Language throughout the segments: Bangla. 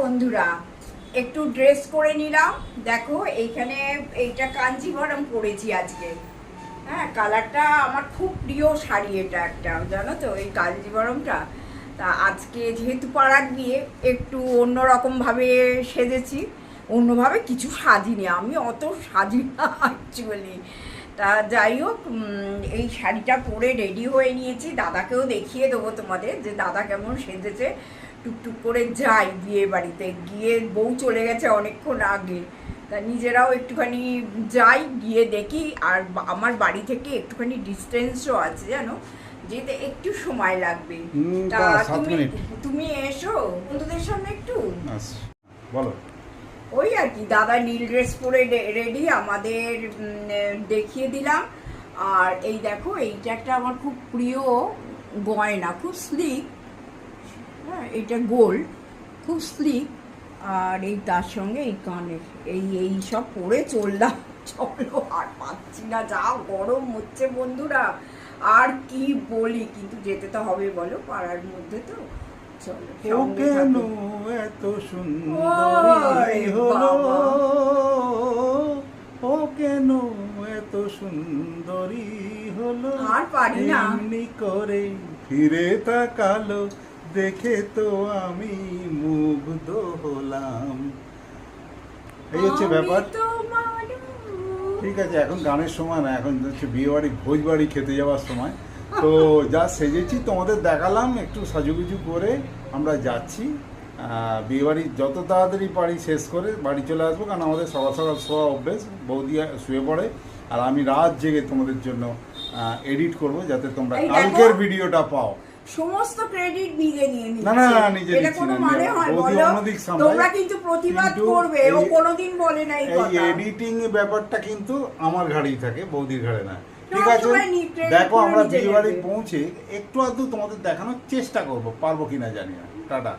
বন্ধুরা, একটু ড্রেস করে নিলাম। দেখো, এইখানে এইটা কাঞ্জিভরম পরেছি আজকে। হ্যাঁ কালারটা আমার খুব প্রিয় শাড়ি এটা একটা, জানো তো, এই কাঞ্জিভরমটা তা আজকে যেহেতু পাড়ার বিয়ে, একটু অন্যরকমভাবে সেজেছি। অন্যভাবে কিছু সাজিনি, আমি অত সাজি না অ্যাকচুয়ালি তা যাই হোক এই শাড়িটা পরে রেডি হয়ে নিয়েছি। দাদাকেও দেখিয়ে দেবো তোমাদের যে দাদা কেমন সেজেছে। টুকটুক করে যাই বিয়ে বাড়িতে। গিয়ে বউ চলে গেছে অনেকক্ষণ আগে। তা নিজেরাও একটুখানি যাই গিয়ে দেখি। আর আমার বাড়ি থেকে একটুখানি ডিস্টেন্সও আছে জানো? যেতে একটু সময় লাগবে। তা তুমি তুমি এসো। বন্ধুদের সামনে একটু? আচ্ছা বলো। ওই আর কি, দাদা নীল ড্রেস পরে রেডি আমাদের দেখিয়ে দিলাম। আর এই দেখো, এইটা একটা আমার খুব প্রিয় গয়না, খুব স্লিক হ্যাঁ এটা গোল্ড খুব স্লিক আর এই তার সঙ্গে এই কানের, এই এই সব পরে চললাম। চলো, আর পাচ্ছি না, যা গরম হচ্ছে বন্ধুরা। আর কি বলি, কিন্তু যেতে তো হবে বলো, পাড়ার মধ্যে তো। ও কেন এত সুন্দরী হলো। ও কেন এত সুন্দরী হলো। আর পারি না। এমনি করে ফিরে তাকালো দেখে তো আমি মুগ্ধ হলাম। এই হচ্ছে ব্যাপার। ঠিক আছে এখন গানের সময় না এখন হচ্ছে বিয়ে বাড়ি ভোজ বাড়ি খেতে যাওয়ার সময়। তো যা সেজেছি তোমাদের দেখালাম একটু সাজুগুজু করে আমরা যাচ্ছি। আহ, বিয়ে বাড়ি যত তাড়াতাড়ি পারি শেষ করে বাড়ি চলে আসব কারণ আমাদের সকাল সকাল শোয়া অভ্যেস বৌদি শুয়ে পড়ে আর আমি রাত জেগে তোমাদের জন্য এডিট করব যাতে তোমরা কালকের ভিডিওটা পাও। সমস্ত ক্রেডিট নিজে নিয়ে নিচ্ছে। না, না, নিজে এটা কোনো না, মানে হয় বলো? তোমরা কিন্তু প্রতিবাদ করবে ও কোনোদিন বলে না এই এই কথা। এডিটিং ব্যাপারটা কিন্তু আমার ঘাড়েই থাকে বৌদির ঘাড়ে না। ঠিক আছে? দেখো আমরা বিয়েবাড়ি বিয়ে বাড়ি পৌঁছে একটু আধটু তোমাদের দেখানোর চেষ্টা করব পারব কিনা জানি না। টাটা।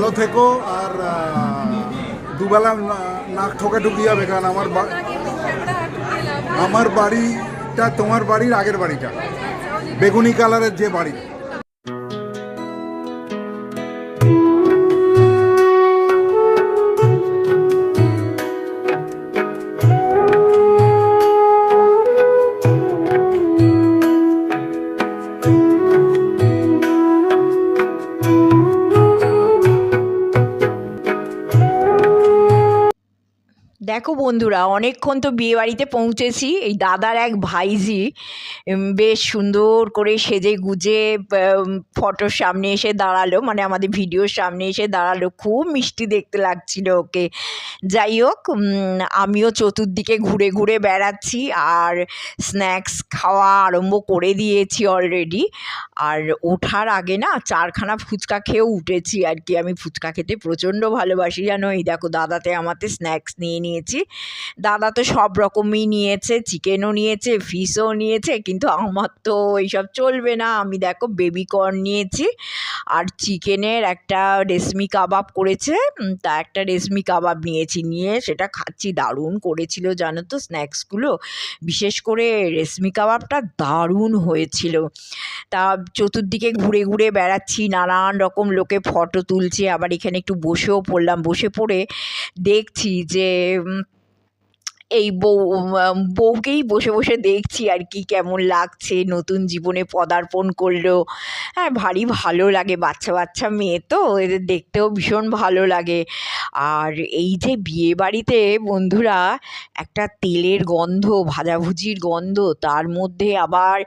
ভালো থেকো আর দুবেলা নাক ঠোকে ঢুকি যাবে, কারণ আমার আমার বাড়িটা তোমার বাড়ির আগের বাড়িটা। বেগুনি কালারের যে বাড়ি। দেখো বন্ধুরা, অনেকক্ষণ তো বিয়ে বাড়িতে পৌঁছেছি। এই দাদার এক ভাইজি বেশ সুন্দর করে সেজে গুজে ফটোর সামনে এসে দাঁড়াল। মানে আমাদের ভিডিওর সামনে এসে দাঁড়াল। খুব মিষ্টি দেখতে লাগছিল ওকে। যাই হোক আমিও চতুর্দিকে ঘুরে ঘুরে বেড়াচ্ছি আর স্ন্যাক্স খাওয়া আরম্ভ করে দিয়েছি অলরেডি আর ওঠার আগে না, চারখানা ফুচকা খেয়েও উঠেছি আর কি। আমি ফুচকা খেতে প্রচণ্ড ভালোবাসি জানো এই দেখো, দাদাতে আমাতে স্ন্যাক্স নিয়ে নিয়েছি। দাদা তো সব রকমই নিয়েছে চিকেনও নিয়েছে ফিশও নিয়েছে, কিন্তু আমার তো এইসব চলবে না। আমি দেখো বেবি কর্ন নিয়েছি, আর চিকেনের একটা রেশমি কাবাব করেছে তা একটা রেশমি কাবাব নিয়েছি, নিয়ে সেটা খাচ্ছি। দারুণ করেছিল জানো তো স্ন্যাক্সগুলো। বিশেষ করে রেশমি কাবাবটা দারুণ হয়েছিল। তা চতুর্দিকে ঘুরে ঘুরে বেড়াচ্ছি, নানান রকম লোকে ফটো তুলছে, আবার এখানে একটু বসেও পড়লাম। বসে পড়ে দেখছি যে এই বউ বউকেই বসে বসে দেখছি আর কি কেমন লাগছে, নতুন জীবনে পদার্পণ করল। হ্যাঁ ভারী ভালো লাগে, বাচ্চা বাচ্চা মেয়ে তো, এদের দেখতেও ভীষণ ভালো লাগে। আর এই যে বিয়ে বাড়িতে বন্ধুরা, একটা তেলের গন্ধ, ভাজাভুজির গন্ধ, তার মধ্যে আবার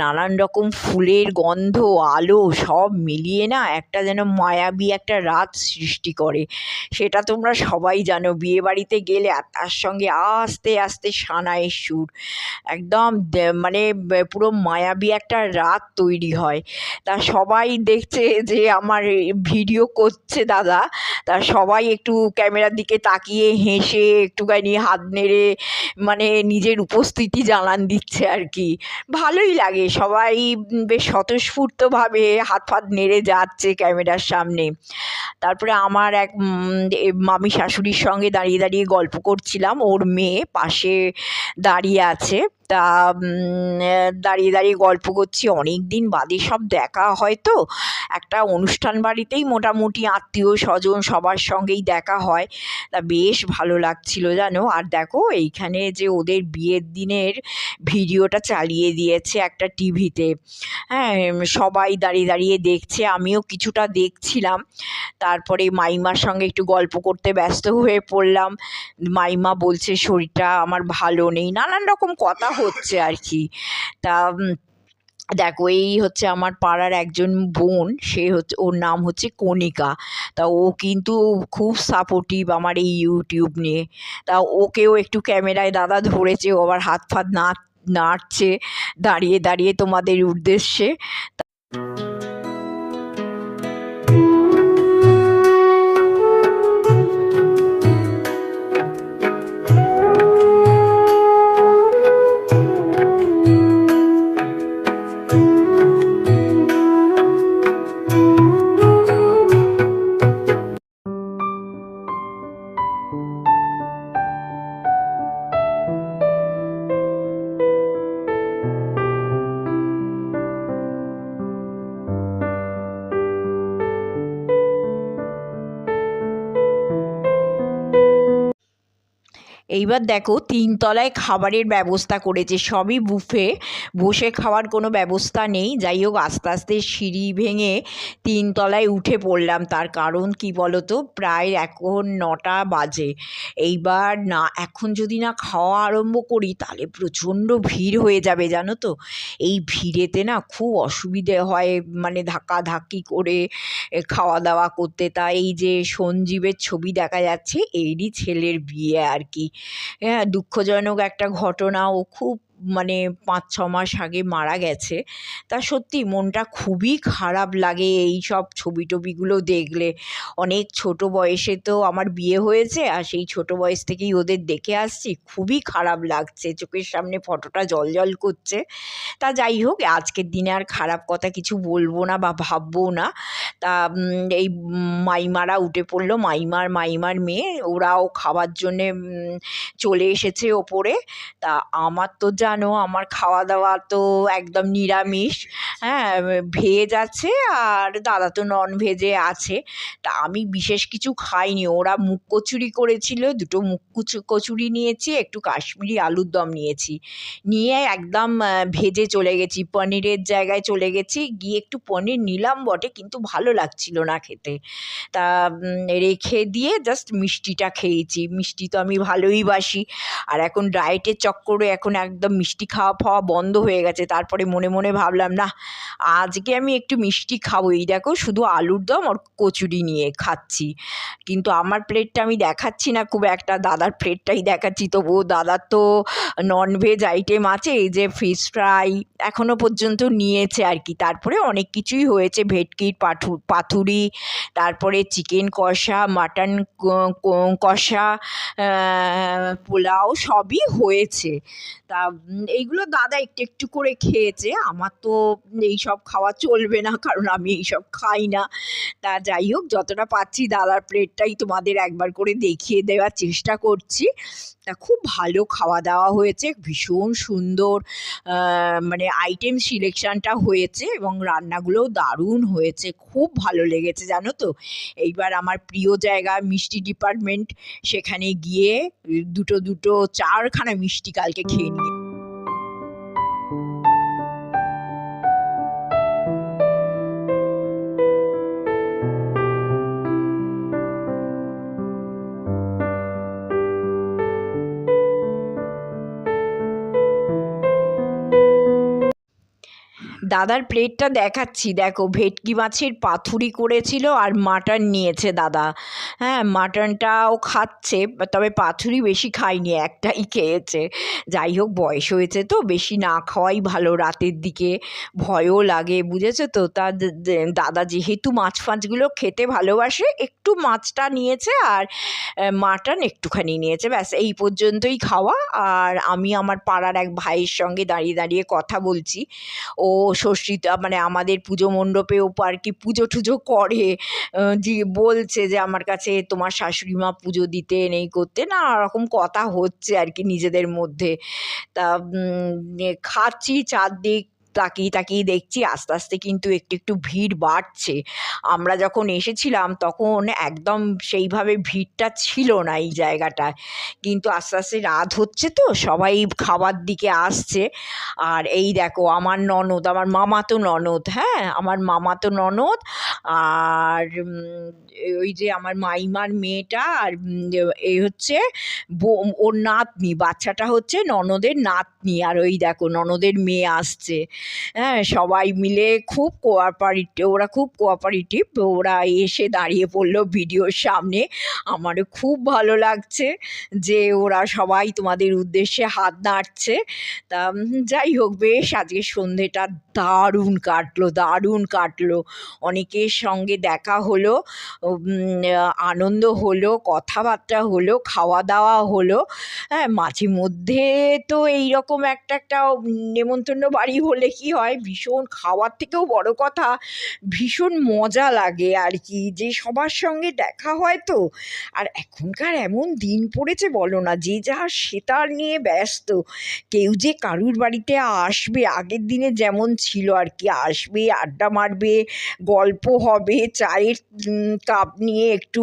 নানান রকম ফুলের গন্ধ, আলো, সব মিলিয়ে না একটা যেন মায়াবী একটা রাত সৃষ্টি করে। সেটা তোমরা সবাই জানো, বিয়ে বাড়িতে গেলে আর তার সঙ্গে আস্তে আস্তে সানাইয়ের সুর। একদম মানে পুরো মায়াবী একটা রাত তৈরি হয়। তা সবাই দেখছে যে আমার ভিডিও করছে দাদা। তা সবাই একটু ক্যামেরার দিকে তাকিয়ে হেসে, একটুখানি হাত নেড়ে মানে নিজের উপস্থিতি জানান দিচ্ছে আর কি। ভালোই লাগে, সবাই বেশ স্বতঃস্ফূর্তভাবে হাত ফাত নেড়ে যাচ্ছে ক্যামেরার সামনে। তারপরে আমার এক মামি শাশুড়ির সঙ্গে দাঁড়িয়ে দাঁড়িয়ে গল্প করছিলাম। ওর মেয়ে পাশে দাঁড়িয়ে আছে। তা দাঁড়িয়ে দাঁড়িয়ে গল্প করছি। অনেক দিন বাদে সব দেখা হয় তো। একটা অনুষ্ঠান বাড়িতেই মোটামুটি আত্মীয় স্বজন সবার সঙ্গেই দেখা হয়। তা বেশ ভালো লাগছিল জানো। আর দেখো, এইখানে যে ওদের বিয়ের দিনের ভিডিওটা চালিয়ে দিয়েছে একটা টিভিতে। হ্যাঁ সবাই দাঁড়িয়ে দাঁড়িয়ে দেখছে, আমিও কিছুটা দেখছিলাম। তারপরে মাইমার সঙ্গে একটু গল্প করতে ব্যস্ত হয়ে পড়লাম। মাইমা বলছে, শরীরটা আমার ভালো নেই। নানান রকম কথা হচ্ছে আর কি তা দেখো, এই হচ্ছে আমার পাড়ার একজন বোন, সে হচ্ছে, ওর নাম হচ্ছে কণিকা। তা, ও কিন্তু খুব সাপোর্টিভ আমার এই ইউটিউব নিয়ে। তা, ওকেও একটু ক্যামেরায় দাদা ধরেছে, ও আবার হাত ফাত না নাড়ছে, দাঁড়িয়ে দাঁড়িয়ে তোমাদের উদ্দেশ্যে। এইবার দেখো তিনতলায় খাবারের ব্যবস্থা করেছে, সবই বুফে, বসে খাওয়ার কোনো ব্যবস্থা নেই। যাই হোক, আস্তে আস্তে সিঁড়ি ভেঙে তিনতলায় উঠে পড়লাম। তার কারণ কি বলো তো প্রায় এখন নটা বাজে। এইবার না, এখন যদি না খাওয়া আরম্ভ করি, তাহলে প্রচণ্ড ভিড় হয়ে যাবে, জানো তো? এই ভিড়েতে না খুব অসুবিধে হয় মানে ধাক্কাধাক্কি করে খাওয়া দাওয়া করতে। তা এই যে সঞ্জীবের ছবি দেখা যাচ্ছে, এরই ছেলের বিয়ে আর কি। হ্যাঁ দুঃখজনক একটা ঘটনা ও খুব মানে পাঁচ, ছ মাস আগে মারা গেছে। তা সত্যি মনটা খুবই খারাপ লাগে এই সব ছবি টবিগুলো দেখলে। অনেক ছোট বয়সে তো আমার বিয়ে হয়েছে আর সেই ছোট বয়স থেকেই ওদের দেখে আসছি। খুবই খারাপ লাগছে, চোখের সামনে ফটোটা জল করছে। তা যাই হোক, আজকের দিনে আর খারাপ কথা কিছু বলব না বা ভাববো না। তা এই মাইমারা উঠে পড়ল, মাইমার মাইমার মেয়ে, ওরাও খাওয়ার জন্যে চলে এসেছে ওপরে। তা আমার তো যা জানো, আমার খাওয়া দাওয়া তো একদম নিরামিষ। হ্যাঁ ভেজ আছে আর দাদা তো নন ভেজে আছে। তা আমি বিশেষ কিছু খাইনি। ওরা মুখ কচুরি করেছিল, দুটো মুখ কুচু, কচুরি নিয়েছি, একটু কাশ্মীরি আলুর দম নিয়েছি। নিয়ে একদম ভেজে চলে গেছি, পনিরের জায়গায় চলে গেছি। গিয়ে একটু পনির নিলাম বটে, কিন্তু ভালো লাগছিল না খেতে। তা রেখে দিয়ে জাস্ট মিষ্টিটা খেয়েছি। মিষ্টি তো আমি ভালোই বাসি। আর এখন ডায়েটের চক্করে এখন একদম মিষ্টি খাওয়া ফাওয়া বন্ধ হয়ে গেছে। তারপরে মনে মনে ভাবলাম না আজকে আমি একটু মিষ্টি খাব। এই দেখো, শুধু আলুর দম আর কচুরি নিয়ে খাচ্ছি। কিন্তু আমার প্লেটটা আমি দেখাচ্ছি না, খুব একটা দাদার প্লেটটাই দেখাচ্ছি। তবুও দাদার তো ননভেজ আইটেম আছে, এই যে ফিশ ফ্রাই এখনও পর্যন্ত নিয়েছে আর কি। তারপরে অনেক কিছুই হয়েছে ভেটকির পাঠু পাথুরি তারপরে চিকেন কষা মাটন কষা পোলাও সবই হয়েছে। তা এইগুলো দাদা একটু একটু করে খেয়েছে। আমার তো এই সব খাওয়া চলবে না, কারণ আমি এইসব খাই না। তা যাই হোক, যতটা পাচ্ছি দাদার প্লেটটাই তোমাদের একবার করে দেখিয়ে দেওয়ার চেষ্টা করছি। তা খুব ভালো খাওয়া দাওয়া হয়েছে, ভীষণ সুন্দর মানে আইটেম সিলেকশনটা হয়েছে এবং রান্নাগুলোও দারুণ হয়েছে। খুব ভালো লেগেছে, জানো তো? এইবার আমার প্রিয় জায়গা মিষ্টি ডিপার্টমেন্ট সেখানে গিয়ে দুটো দুটো, চারখানা মিষ্টি কালকে খেয়ে নিয়ে দাদার প্লেটটা দেখাচ্ছি। দেখো, ভেটকি মাছের পাথুরি করেছিল আর মাটন নিয়েছে দাদা। হ্যাঁ মাটনটাও খাচ্ছে, তবে পাথুরি বেশি খায়নি, একটাই খেয়েছে। যাই হোক, বয়স হয়েছে তো, বেশি না খাওয়াই ভালো রাতের দিকে। ভয়ও লাগে, বুঝেছ তো? তা দে- দে- দাদা যেহেতু মাছ ফাছগুলো খেতে ভালোবাসে, একটু মাছটা নিয়েছে আর মাটন একটুখানি নিয়েছে। ব্যাস, এই পর্যন্তই খাওয়া। আর আমি আমার পাড়ার এক ভাইয়ের সঙ্গে দাঁড়িয়ে দাঁড়িয়ে কথা বলছি। ও ষষ্ঠীটা মানে আমাদের পুজো মণ্ডপে ও আর কি পুজো টুজো করে। যে বলছে যে আমার কাছে তোমার শাশুড়ি মা পুজো দিতে নেই করতে না কথা হচ্ছে আর কি নিজেদের মধ্যে। তা খাচ্ছি চারদিক তাকিয়ে তাকিয়ে দেখছি আস্তে আস্তে কিন্তু একটু একটু ভিড় বাড়ছে। আমরা যখন এসেছিলাম তখন একদম সেইভাবে ভিড়টা ছিল না এই জায়গাটায়। কিন্তু আস্তে আস্তে রাত হচ্ছে তো, সবাই খাবার দিকে আসছে। আর এই দেখো, আমার ননদ, আমার মামা তো ননদ হ্যাঁ? আমার মামা তো ননদ আর ওই যে আমার মাইমার মেয়েটা আর এই হচ্ছে ওর নাতনি, বাচ্চাটা হচ্ছে ননদের নাতনি। আর ওই দেখো, ননদের মেয়ে আসছে। হ্যাঁ সবাই মিলে খুব কোঅপারেটিভ ওরা খুব কোঅপারেটিভ ওরা এসে দাঁড়িয়ে পড়ল ভিডিওর সামনে। আমারও খুব ভালো লাগছে যে ওরা সবাই তোমাদের উদ্দেশ্যে হাত নাড়ছে। তা যাই হোক, বেশ আজকে সন্ধেটা দারুণ কাটলো দারুণ কাটলো। অনেকের সঙ্গে দেখা হলো আনন্দ হলো, কথাবার্তা হলো খাওয়া দাওয়া হলো। হ্যাঁ মাঝে মধ্যে তো এই রকম একটা একটা নেমন্তন্ন বাড়ি হলে কি হয়, ভীষণ খাওয়ার থেকেও বড় কথা, ভীষণ মজা লাগে আর কি। যে সবার সঙ্গে দেখা হয় তো। আর এখনকার এমন দিন পড়েছে বলো না, যে যার সেতার নিয়ে ব্যস্ত। কেউ যে কারুর বাড়িতে আসবে, আগের দিনে যেমন ছিল আর কি, আসবে, আড্ডা মারবে, গল্প হবে, চায়ের কাপ নিয়ে একটু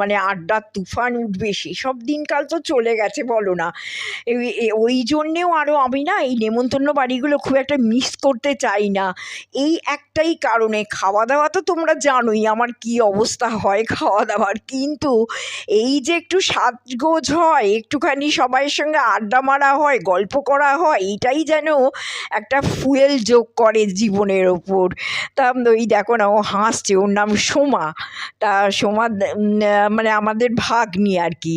মানে আড্ডার তুফান উঠবে, সেসব দিনকাল তো চলে গেছে বলো না। ওই জন্যেও আরও আমি না এই নেমন্তন্ন বাড়িগুলো খুব একটা মিস করতে চাই না। এই একটাই কারণে খাওয়া দাওয়া তো তোমরা জানোই আমার কি অবস্থা হয় খাওয়া দাওয়ার কিন্তু এই যে একটু সাজগোজ হয়, একটুখানি সবাইয়ের সঙ্গে আড্ডা মারা হয়, গল্প করা হয়, এইটাই যেন একটা ফুয়েল যোগ করে জীবনের ওপর। তা ওই দেখো না, ও হাসছে, ওর নাম সোমা। তা, সোমা মানে আমাদের ভাগ্নি আর কি।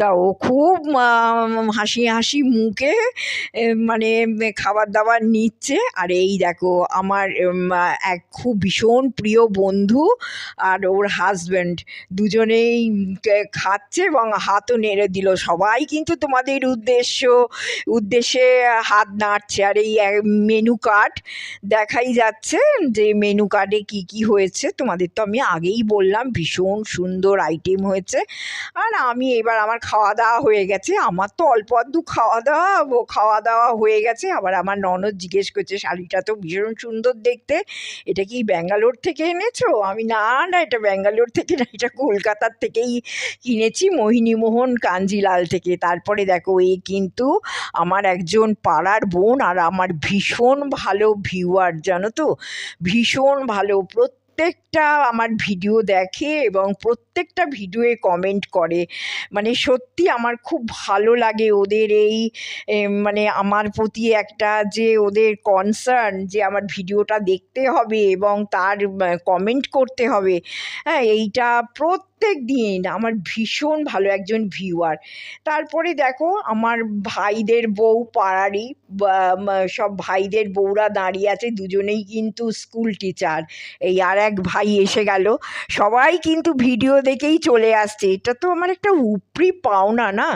তা, ও খুব হাসি হাসি মুখে মানে খাবার দাবার নিচ্ছে। আর এই দেখো, আমার এক খুব ভীষণ প্রিয় বন্ধু আর ওর হাজব্যান্ড দুজনেই খাচ্ছে এবং হাতও নেড়ে দিল। সবাই কিন্তু তোমাদের উদ্দেশ্য, উদ্দেশ্যে হাত নাড়ছে। আর এই মেনু কার্ড কার্ড দেখাই যাচ্ছে যে মেনু কার্ডে কি কি হয়েছে। তোমাদের তো আমি আগেই বললাম, ভীষণ সুন্দর আইটেম হয়েছে। আর আমি এবার আমার খাওয়া দাওয়া হয়ে গেছে। আমার তো অল্প আধটু খাওয়া দাওয়া খাওয়া দাওয়া হয়ে গেছে। আবার আমার ননদ জিজ্ঞেস করছে শাড়িটা তো ভীষণ সুন্দর দেখতে। এটা কি ব্যাঙ্গালোর থেকে এনেছো? আমি, না না, এটা ব্যাঙ্গালোর থেকে না, এটা কলকাতার থেকেই কিনেছি, মোহিনীমোহন কাঞ্জিলাল থেকে। তারপরে দেখো, এ কিন্তু আমার একজন পাড়ার বোন আর আমার ভীষণ ভালো ভিউয়ার জানো তো? ভীষণ ভালো। প্রত্যেকটা আমার ভিডিও দেখে এবং প্রত্যেকটা ভিডিওয়ে কমেন্ট করে। মানে সত্যি আমার খুব ভালো লাগে ওদের এই মানে আমার প্রতি একটা যে ওদের কনসার্ন যে আমার ভিডিওটা দেখতে হবে এবং তার কমেন্ট করতে হবে। হ্যাঁ এইটা প্রত্যেক দিন আমার ভীষণ ভালো একজন ভিউয়ার তারপরে দেখো, আমার ভাইদের বউ পাড়ারই সব ভাইদের বউরা দাঁড়িয়ে আছে, দুজনেই কিন্তু স্কুল টিচার এই আর এক ভাই এসে গেল। সবাই কিন্তু ভিডিও দেখেই চলে আসছে। এটা তো আমার একটা উপরি পাওনা না?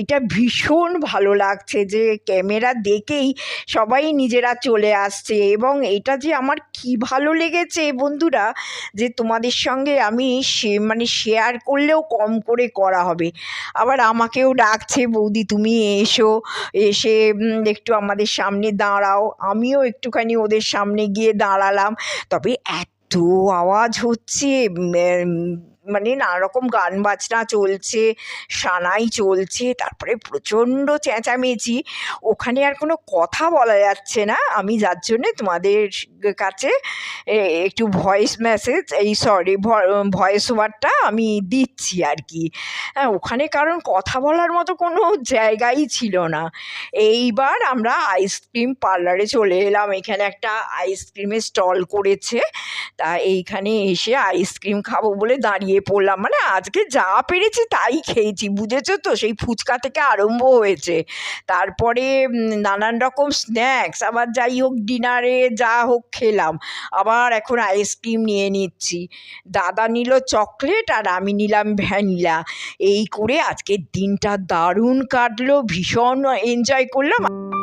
এটা ভীষণ ভালো লাগছে যে ক্যামেরা দেখেই সবাই নিজেরা চলে আসছে। এবং এটা যে আমার কি ভালো লেগেছে বন্ধুরা, যে তোমাদের সঙ্গে আমি সে মানে শেয়ার করলেও কম করে করা হবে। আবার আমাকেও ডাকছে, বৌদি, তুমি এসো। এসে একটু আমাদের সামনে দাঁড়াও। আমিও একটুখানি ওদের সামনে গিয়ে দাঁড়ালাম। তবে এত আওয়াজ হচ্ছে মানে নানা রকম গান বাজনা চলছে, সানাই চলছে, তারপরে প্রচণ্ড চেঁচামেচি। ওখানে আর কোনো কথা বলা যাচ্ছে না। আমি যার জন্যে তোমাদের কাছে একটু ভয়েস মেসেজ এই সরি ভয়েস ওভারটা আমি দিচ্ছি আর কি। হ্যাঁ ওখানে কারণ কথা বলার মতো কোনো জায়গাই ছিল না। এইবার আমরা আইসক্রিম পার্লারে চলে এলাম। এখানে একটা আইসক্রিমের স্টল করেছে। তা এইখানে এসে আইসক্রিম খাব বলে দাঁড়িয়ে পড়লাম। মানে আজকে যা পেরেছি তাই খেয়েছি, বুঝেছ তো? সেই ফুচকা থেকে আরম্ভ হয়েছে। তারপরে নানান রকম স্ন্যাক্স আবার যাই হোক ডিনারে যা হোক খেলাম। আবার এখন আইসক্রিম নিয়ে নিচ্ছি। দাদা নিল চকলেট আর আমি নিলাম ভ্যানিলা এই করে আজকের দিনটা দারুণ কাটলো, ভীষণ এনজয় করলাম।